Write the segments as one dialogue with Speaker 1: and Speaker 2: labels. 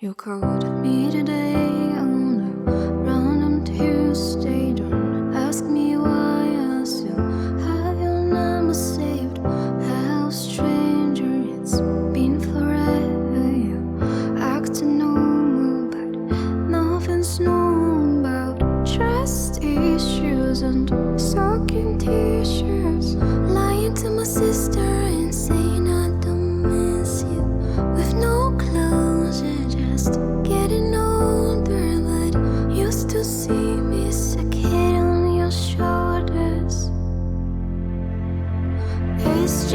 Speaker 1: You called me today on a random Tuesday. Don't ask me why I still have your number saved. Stranger, it's been forever. Acting normal, but nothing's known about trust issues and sucking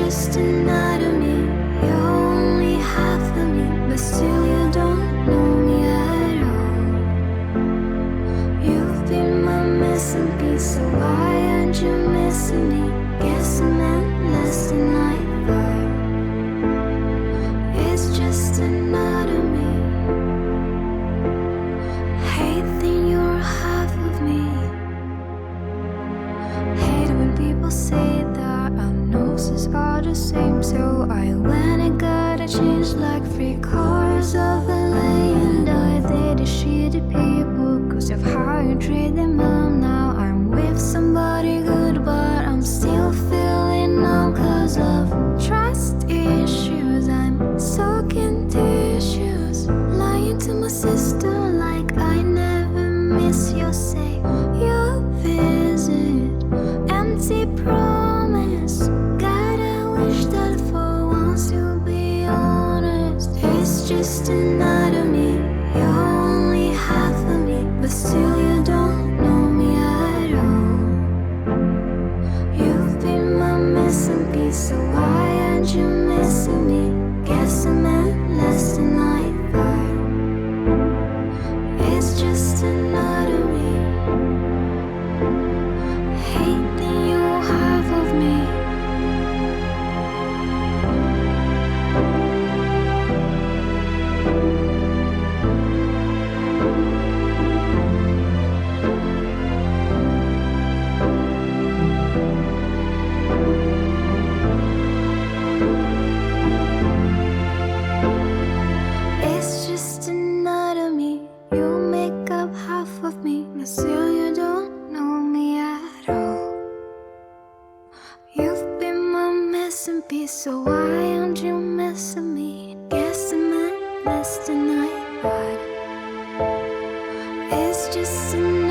Speaker 1: just. You're only half of me, but still you don't know me at all. You've been my missing piece, so why aren't you missing me? Guess I less than I thought. It's just another noses are the same. So I went and got a change like three quarters of LA. Another. You're only half of me, but still you don't know me at all. You've been my missing piece, so why aren't you missing me? Guess I so why aren't you missing me? Guess I meant less I thought. It's just another